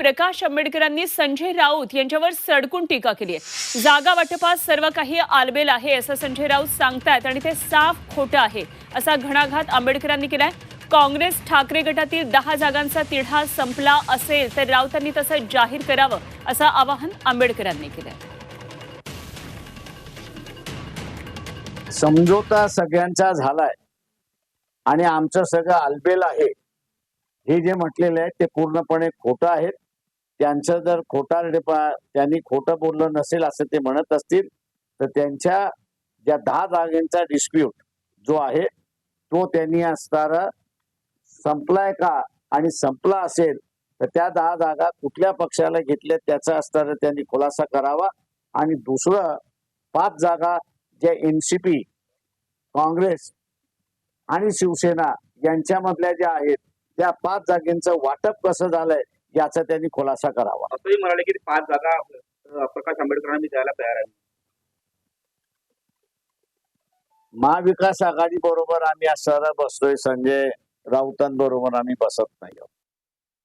प्रकाश आंबेडकरांनी संजय राऊत यांच्यावर सडकून टीका केली आहे. जागा वाटपात सर्व काही आलबेल आहे असं संजय राऊत सांगतायत आणि ते साफ खोटं आहे असा घणाघात आंबेडकरांनी केलाय. काँग्रेस ठाकरे गटातील दहा जागांचा तिढा संपला असेल तर राऊतांनी तसं जाहीर करावं असं आवाहन आंबेडकरांनी केलंय. समझोता सगळ्यांचा झालाय आणि आमचं सगळं आलबेल आहे. हे जे म्हटलेलं आहे ते पूर्णपणे खोटं आहेत त्यांचं जर खोटा त्यांनी खोटं बोललं नसेल असं ते म्हणत असतील तर त्यांच्या ज्या दहा जागेंचा डिस्प्यूट जो आहे तो त्यांनी असणारा संपलाय का आणि संपला असेल तर त्या दहा जागा कुठल्या पक्षाला घेतल्या त्याचा असणारा त्यांनी खुलासा करावा. आणि दुसरं पाच जागा ज्या एन सी पी काँग्रेस आणि शिवसेना यांच्यामधल्या ज्या आहेत त्या पाच जागेंचं वाटप कसं झालंय याचा त्यांनी खुलासा करावा. असंही म्हणाले की पाच जागा अ, प्रकाश आंबेडकरांना मी द्यायला तयार आहे महाविकास आघाडी बरोबर आम्ही असणारा बसतोय संजय राऊतांबरोबर आम्ही बसत नाही आहोत.